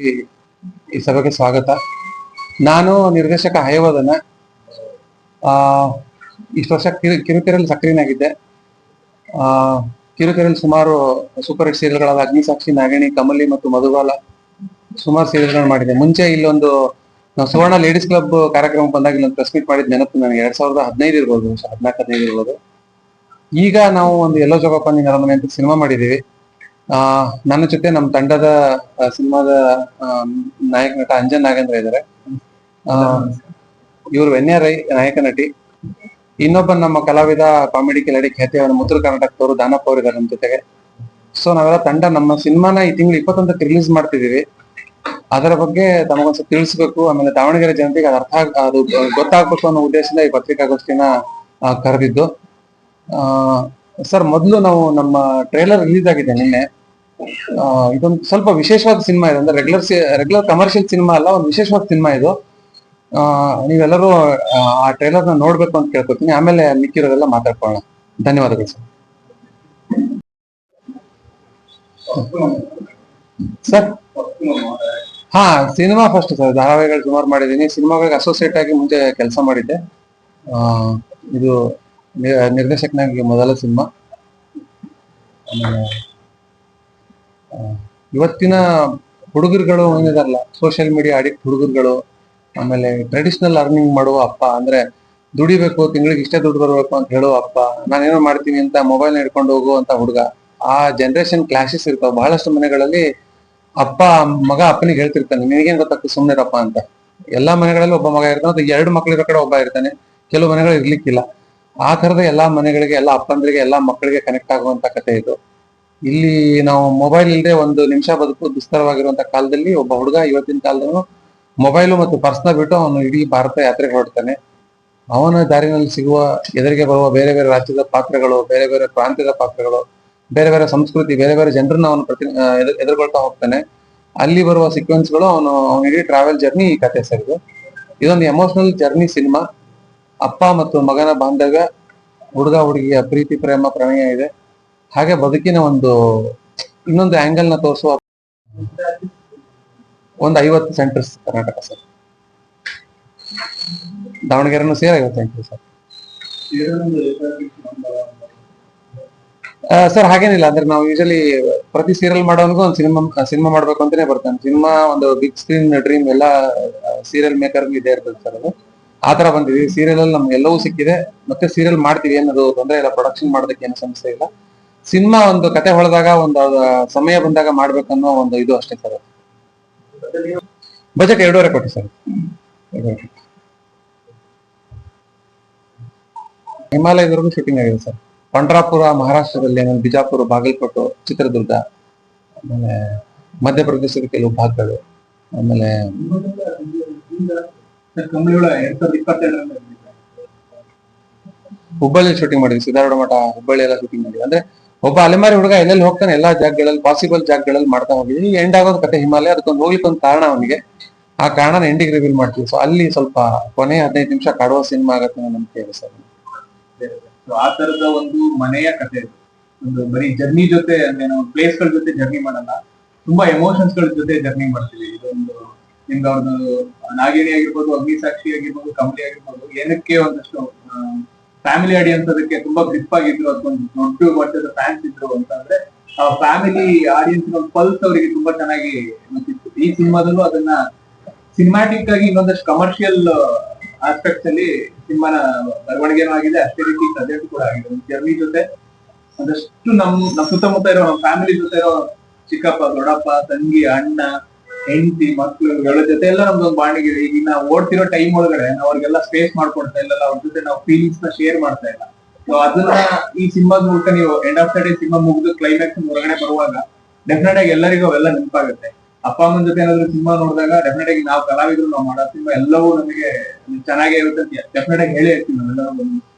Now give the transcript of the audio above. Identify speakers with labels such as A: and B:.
A: ಈ- ಸಭೆಗೆ ಸ್ವಾಗತ. ನಾನು ನಿರ್ದೇಶಕ ಹಯವದನ ಆ, ಇಷ್ಟು ವರ್ಷ ಕಿರು ಕಿರುತೆರೆಯಲ್ಲಿ ಸಕ್ರಿಯನಾಗಿದ್ದೆ. ಆ ಕಿರುತೆರೆಯಲ್ಲಿ ಸುಮಾರು ಸೂಪರ್ ಹಿಟ್ ಸೀರಿಯಲ್ಗಳಾದ ಅಗ್ನಿಸಾಕ್ಷಿ, ನಾಗಿಣಿ, ಕಮಲಿ ಮತ್ತು ಮಧುಬಾಲ ಸುಮಾರು ಸೀರಿಯಲ್ಗಳನ್ನ ಮಾಡಿದೆ. ಮುಂಚೆ ಇಲ್ಲೊಂದು, ನಾವು ಸುವರ್ಣ ಲೇಡೀಸ್ ಕ್ಲಬ್ ಕಾರ್ಯಕ್ರಮ ಬಂದಾಗ ಇಲ್ಲೊಂದು ಪ್ರೆಸ್ ಮೀಟ್ ಮಾಡಿದ ನೆನಪು ನನಗೆ. ಎರಡ್ ಸಾವಿರದ ಹದಿನೈದು ಇರ್ಬೋದು ಹದಿನಾಲ್ಕು ಹದಿನೈದು ಇರ್ಬೋದು. ಈಗ ನಾವು ಒಂದು ಎಲ್ಲೋ ಜೋಗಪ್ಪ ನಿನ್ನ ಅರಮನೆ ಅಂತ ಸಿನಿಮಾ ಮಾಡಿದೀವಿ ನನ್ನ ಜೊತೆ ನಮ್ಮ ತಂಡದ ಸಿನಿಮಾದ ನಾಯಕ ನಟ ಅಂಜನ್ ನಾಗೇಂದ್ರ ಇದ್ದಾರೆ. ಇವರು ವೆನ್ಯ ರೈ, ನಾಯಕ ನಟಿ. ಇನ್ನೊಬ್ಬ ನಮ್ಮ ಕಲಾವಿದ, ಕಾಮಿಡಿ ಕಿಲಾಡಿ ಖ್ಯಾತಿಯವರ ಮುದ್ರ ಕರ್ನಾಟಕದವರು, ದಾನಪ್ಪ ಅವರು ನಮ್ಮ ಜೊತೆಗೆ. ಸೊ ನಾವೆಲ್ಲ ತಂಡ ನಮ್ಮ ಸಿನಿಮಾನ ಈ ತಿಂಗಳು ಇಪ್ಪತ್ತೊಂದಕ್ಕೆ ರಿಲೀಸ್ ಮಾಡ್ತಿದೀವಿ ಅದರ ಬಗ್ಗೆ ತಮಗೊಂದ್ಸ ತಿಳಿಸ್ಬೇಕು. ಆಮೇಲೆ ದಾವಣಗೆರೆ ಜನತೆಗೆ ಅದು ಅರ್ಥ ಅದು ಗೊತ್ತಾಗ್ಬೇಕು ಅನ್ನೋ ಉದ್ದೇಶದಿಂದ ಈ ಪತ್ರಿಕಾಗೋಷ್ಠಿನ ಕರೆದಿದ್ದು. ಸರ್, ಮೊದಲು ನಾವು ನಮ್ಮ ಟ್ರೇಲರ್ ರಿಲೀಸ್ ಆಗಿದೆ ನಿನ್ನೆ? ಇದೊಂದು ಸ್ವಲ್ಪ ವಿಶೇಷವಾದ ಸಿನಿಮಾ ಇದೆ. ಅಂದ್ರೆ ರೆಗ್ಯುಲರ್ ರೆಗ್ಯುಲರ್ ಕಮರ್ಷಿಯಲ್ ಸಿನಿಮಾ ಅಲ್ಲ ಒಂದು ವಿಶೇಷವಾದ ಸಿನಿಮಾ ಇದು. ನೀವೆಲ್ಲರೂ ಆ, ಟ್ರೈಲರ್ನ ನೋಡ್ಬೇಕು ಅಂತ ಕೇಳ್ಕೊತೀನಿ. ಆಮೇಲೆ ಮಿಕ್ಕಿರೋದೆಲ್ಲ ಮಾತಾಡ್ಕೊಳ್ಳೋಣ. ಧನ್ಯವಾದಗಳು ಸರ್. ಸರ್? ಹಾ ಸಿನಿಮಾ ಫಸ್ಟ್ ಸರ್. ಧಾರಾವಾಹಿಗಳು ಸುಮಾರು ಮಾಡಿದ್ದೀನಿ. ಸಿನಿಮಾಗಳಿಗೆ ಅಸೋಸಿಯೇಟ್ ಆಗಿ ಮುಂಚೆ ಕೆಲಸ ಮಾಡಿದ್ದೆ. ಇದು ನಿರ್ದೇಶಕನಾಗಿ ಮೊದಲ ಸಿನಿಮಾ. ಆಮೇಲೆ ಇವತ್ತಿನ ಹುಡುಗರುಗಳು ಏನಿದಾರಲ್ಲ ಸೋಷಿಯಲ್ ಮೀಡಿಯಾ ಅಡಿಕ್ಟ್ ಹುಡುಗರುಗಳು, ಆಮೇಲೆ ಟ್ರೆಡಿಷನಲ್ ಅರ್ನಿಂಗ್ ಮಾಡುವ ಅಪ್ಪ ಅಂದ್ರೆ ದುಡಿಬೇಕು, ತಿಂಗಳಿಗೆ ಇಷ್ಟೇ ದುಡ್ಡು ಬರಬೇಕು ಅಂತ ಹೇಳೋ ಅಪ್ಪ, ನಾನೇನೋ ಮಾಡ್ತೀನಿ ಅಂತ ಮೊಬೈಲ್ ಹಿಡ್ಕೊಂಡು ಹೋಗುವಂತ ಹುಡುಗ, ಆ ಜನರೇಷನ್ ಕ್ಲಾಸಸ್ ಇರ್ತಾವ. ಬಹಳಷ್ಟು ಮನೆಗಳಲ್ಲಿ ಅಪ್ಪ, ಮಗ ಅಪ್ಪನಿಗೆ ಹೇಳ್ತಿರ್ತಾನೆ, ನಿನಗೇನ್ ಗೊತ್ತಾಗ್ತದೆ ಸುಮ್ಮನಿರಪ್ಪ ಅಂತ. ಎಲ್ಲಾ ಮನೆಗಳಲ್ಲಿ ಒಬ್ಬ ಮಗ ಇರ್ತಾನೆ ಅದು ಎರಡು ಮಕ್ಕಳಿರೋ ಕಡೆ ಒಬ್ಬ ಇರ್ತಾನೆ, ಕೆಲವು ಮನೆಗಳು ಇರ್ಲಿಕ್ಕಿಲ್ಲ. ಆ ತರದ ಎಲ್ಲಾ ಮನೆಗಳಿಗೆ, ಎಲ್ಲಾ ಅಪ್ಪಂದ್ರಿಗೆ, ಎಲ್ಲಾ ಮಕ್ಕಳಿಗೆ ಕನೆಕ್ಟ್ ಆಗುವಂತ ಕತೆ ಇದು. ಇಲ್ಲಿ ನಾವು ಮೊಬೈಲ್ ಇಲ್ಲದೆ ಒಂದು ನಿಮಿಷ ಬದುಕು ದುಸ್ತರವಾಗಿರುವಂತ ಕಾಲದಲ್ಲಿ ಒಬ್ಬ ಹುಡುಗ ಇವತ್ತಿನ ಕಾಲದಲ್ಲೂ ಮೊಬೈಲು ಮತ್ತು ಪರ್ಸ್ನ ಬಿಟ್ಟು ಅವನು ಇಡೀ ಭಾರತ ಯಾತ್ರೆ ಹೊರಡ್ತಾನೆ. ಅವನ ದಾರಿನಲ್ಲಿ ಸಿಗುವ, ಎದುರಿಗೆ ಬರುವ ಬೇರೆ ಬೇರೆ ರಾಜ್ಯದ ಪಾತ್ರಗಳು, ಬೇರೆ ಬೇರೆ ಪ್ರಾಂತ್ಯದ ಪಾತ್ರಗಳು, ಬೇರೆ ಬೇರೆ ಸಂಸ್ಕೃತಿ, ಬೇರೆ ಬೇರೆ ಜನರನ್ನ ಅವನು ಪ್ರತಿ ಎದುರುಗೊಳ್ತಾ ಹೋಗ್ತಾನೆ. ಅಲ್ಲಿ ಬರುವ ಸೀಕ್ವೆನ್ಸ್ಗಳು ಅವನು, ಅವನ ಇಡೀ ಟ್ರಾವೆಲ್ ಜರ್ನಿ ಈ ಸರಿದು. ಇದು ಇದೊಂದು ಎಮೋಷನಲ್ ಜರ್ನಿ ಸಿನಿಮಾ ಅಪ್ಪ ಮತ್ತು ಮಗನ ಬಾಂಧವ್ಯ, ಹುಡುಗ ಹುಡುಗಿಯ ಪ್ರೀತಿ, ಪ್ರೇಮ, ಪ್ರಣಯ ಇದೆ. ಹಾಗೆ ಬದುಕಿನ ಒಂದು ಇನ್ನೊಂದು ಆಂಗಲ್ನ ತೋರಿಸುವ ಒಂದು ಐವತ್ತು ಸೆಂಟರ್ಸ್ ಕರ್ನಾಟಕ ಸರ್. ದಾವಣಗೆರೆನೂ ಸೇರಿ ಐವತ್ತು ಸೆಂಟರ್ ಸರ್. ಸರ್ ಹಾಗೇನಿಲ್ಲ, ಅಂದ್ರೆ ನಾವು ಯೂಶಲಿ ಪ್ರತಿ ಸೀರಿಯಲ್ ಮಾಡೋನ್ಗೂ ಒಂದು ಸಿನಿಮಾ ಸಿನಿಮಾ ಮಾಡ್ಬೇಕು ಅಂತಾನೆ ಬರ್ತಾನೆ. ಸಿನಿಮಾ ಒಂದು ಬಿಗ್ ಸ್ಕ್ರೀನ್ ಡ್ರೀಮ್ ಎಲ್ಲ ಸೀರಿಯಲ್ ಮೇಕರ್ ಇದೇ ಇರ್ತದೆ ಸರ್ ಅದು. ಆ ತರ ಬಂದಿದೆ. ಸೀರಿಯಲ್ ಅಲ್ಲಿ ನಮ್ಗೆ ಎಲ್ಲವೂ ಸಿಕ್ಕಿದೆ. ಮತ್ತೆ ಸೀರಿಯಲ್ ಮಾಡ್ತೀವಿ ಅನ್ನೋದು ತೊಂದರೆ ಇಲ್ಲ. ಪ್ರೊಡಕ್ಷನ್ ಮಾಡೋದಕ್ಕೆ ಏನು ಸಮಸ್ಯೆ ಇಲ್ಲ. ಸಿನಿಮಾ ಒಂದು ಕತೆ ಹೊಳೆದಾಗ ಒಂದು ಸಮಯ ಬಂದಾಗ ಮಾಡ್ಬೇಕನ್ನೋ ಒಂದು ಇದು ಅಷ್ಟೇ ಸರ್. ಬಜೆಟ್ ಎರಡೂವರೆ ಕೋಟಿ ಸರ್. ಹಿಮಾಲಯದವರೆಗೂ ಶೂಟಿಂಗ್ ಆಗಿದೆ ಸರ್. ಪಂಡ್ರಾಪುರ, ಮಹಾರಾಷ್ಟ್ರದಲ್ಲಿ ಆಮೇಲೆ ಬಿಜಾಪುರ, ಬಾಗಲ್ಕೋಟು, ಚಿತ್ರದುರ್ಗ, ಆಮೇಲೆ ಮಧ್ಯಪ್ರದೇಶದ ಕೆಲವು ಭಾಗಗಳು, ಆಮೇಲೆ ಹುಬ್ಬಳ್ಳಿ ಶೂಟಿಂಗ್ ಮಾಡಿದ್ವಿ. ಸಿದ್ದಾರೂಢ ಮಠ ಹುಬ್ಬಳ್ಳಿ ಎಲ್ಲ ಶೂಟಿಂಗ್ ಮಾಡಿದ್ವಿ. ಅಂದ್ರೆ ಒಬ್ಬ ಅಲೆಮಾರಿ ಹುಡುಗ ಎಲ್ಲೆಲ್ಲಿ ಹೋಗ್ತಾನೆ, ಎಲ್ಲಾ ಜಾಗಗಳಲ್ಲಿ ಪಾಸಿಬಲ್ ಜಾಗಗಳಲ್ಲಿ ಮಾಡ್ತಾ ಹೋಗಿದ್ವಿ ಎಂಡ್ ಆಗೋದು ಕತೆ ಹಿಮಾಲಯ, ಅದಕ್ಕೊಂದು ಹೋಗ್ಲಿಕ್ಕೆ ಒಂದು ಕಾರಣ ಅವನಿಗೆ. ಆ ಕಾರಣ ಎಂಡಿಗೆ ರಿವೀಲ್ ಮಾಡ್ತೀವಿ. ಸೊ ಅಲ್ಲಿ ಸ್ವಲ್ಪ ಕೊನೆ ಹದಿನೈದು ನಿಮಿಷ ಕಾಡುವ ಸಿನಿಮಾ ಆಗತ್ತೆ ನಮ್ಗೆ ಸರ್.
B: ಆ ತರದ ಒಂದು ಮನೆಯ ಕಥೆ ಒಂದು ಬರೀ ಜರ್ನಿ ಜೊತೆ ಅಂದ್ರೆ ಪ್ಲೇಸ್ಗಳ ಜೊತೆ ಜರ್ನಿ ಮಾಡಲ್ಲ. ತುಂಬಾ ಎಮೋಷನ್ಸ್ಗಳ ಜೊತೆ ಜರ್ನಿ ಮಾಡ್ತೀವಿ. ಇದೊಂದು ನಿಮ್ಗೆ ಅವ್ರದ್ದು ನಾಗಿಣಿ ಆಗಿರ್ಬೋದು, ಅಗ್ನಿಸಾಕ್ಷಿ ಆಗಿರ್ಬೋದು, ಕಮಲಿ ಆಗಿರ್ಬೋದು, ಏನಕ್ಕೆ ಒಂದಷ್ಟು ಫ್ಯಾಮಿಲಿ ಆಡಿಯನ್ಸ್ ಅದಕ್ಕೆ ತುಂಬಾ ಗ್ರಿಪ್ ಆಗಿದ್ರು ಅದೊಂದು ದೊಡ್ಡ ಮಟ್ಟದ ಫ್ಯಾನ್ಸ್ ಇದ್ರು ಅಂತಂದ್ರೆ ಆ ಫ್ಯಾಮಿಲಿ ಆಡಿಯನ್ಸ್ ಪಲ್ಸ್ ಅವರಿಗೆ ತುಂಬಾ ಚೆನ್ನಾಗಿ ಈ ಸಿನಿಮಾದಲ್ಲೂ ಅದನ್ನ ಸಿನಿಮ್ಯಾಟಿಕ್ ಆಗಿ ಇನ್ನೊಂದಷ್ಟು ಕಮರ್ಷಿಯಲ್ ಆಸ್ಪೆಕ್ಟ್ಸ್ ಅಲ್ಲಿ ಸಿನಿಮಾನ ಬರವಣಿಗೆನೂ ಆಗಿದೆ, ಅಷ್ಟೇ ರೀತಿ ಸಬ್ಜೆಕ್ಟ್ ಕೂಡ ಆಗಿದೆ. ಜರ್ನಿ ಜೊತೆ ಅದಷ್ಟು ನಮ್ ನಮ್ಮ ಸುತ್ತಮುತ್ತ ಇರೋ ನಮ್ಮ ಫ್ಯಾಮಿಲಿ ಜೊತೆ ಇರೋ ಚಿಕ್ಕಪ್ಪ, ದೊಡ್ಡಪ್ಪ, ತಂಗಿ, ಅಣ್ಣ ಹೆಂಡತಿ, ಮಕ್ಳು ಇವ್ಗಳ ಜೊತೆ ಎಲ್ಲ ನಮ್ದೊಂದು ಇದೆ. ಈಗ ನಾವು ಓಡ್ತಿರೋ ಟೈಮ್ ಒಳಗಡೆ ಅವ್ರಿಗೆಲ್ಲ ಸ್ಪೇಸ್ ಮಾಡ್ಕೊಡ್ತಾ ಇಲ್ಲ ಅವ್ರ ಜೊತೆ ನಾವು ಫೀಲಿಂಗ್ಸ್ನ ಶೇರ್ ಮಾಡ್ತಾ ಇಲ್ಲ. ಸೊ ಅದನ್ನ ಈ ಸಿನಿಮಾದ ಮೂಲಕ ನೀವು end of the day cinema ಮುಗಿದು ಕ್ಲೈಮ್ಯಾಕ್ಸ್ ಹೊರಗಡೆ ಬರುವಾಗ ಡೆಫಿನೆಟ್ ಆಗಿ ಎಲ್ಲರಿಗೂ ಅವೆಲ್ಲ ನೆನಪಾಗುತ್ತೆ. ಅಪ್ಪ, ಅಮ್ಮನ ಜೊತೆ ಏನಾದ್ರು ಸಿನಿಮಾ ನೋಡಿದಾಗ ಡೆಫಿನೆಟ್ ಆಗಿ ನಾವು ಕಲಾವಿದ್ರು, ನಾವು ಮಾಡೋ ಸಿನಿಮಾ ಎಲ್ಲವೂ ನಮಗೆ ಚೆನ್ನಾಗೇ ಇರುತ್ತೆ ಡೆಫಿನೆಟ್ ಆಗಿ ಹೇಳಿ ಇರ್ತೀವಿ ನಾವೆಲ್ಲರೂ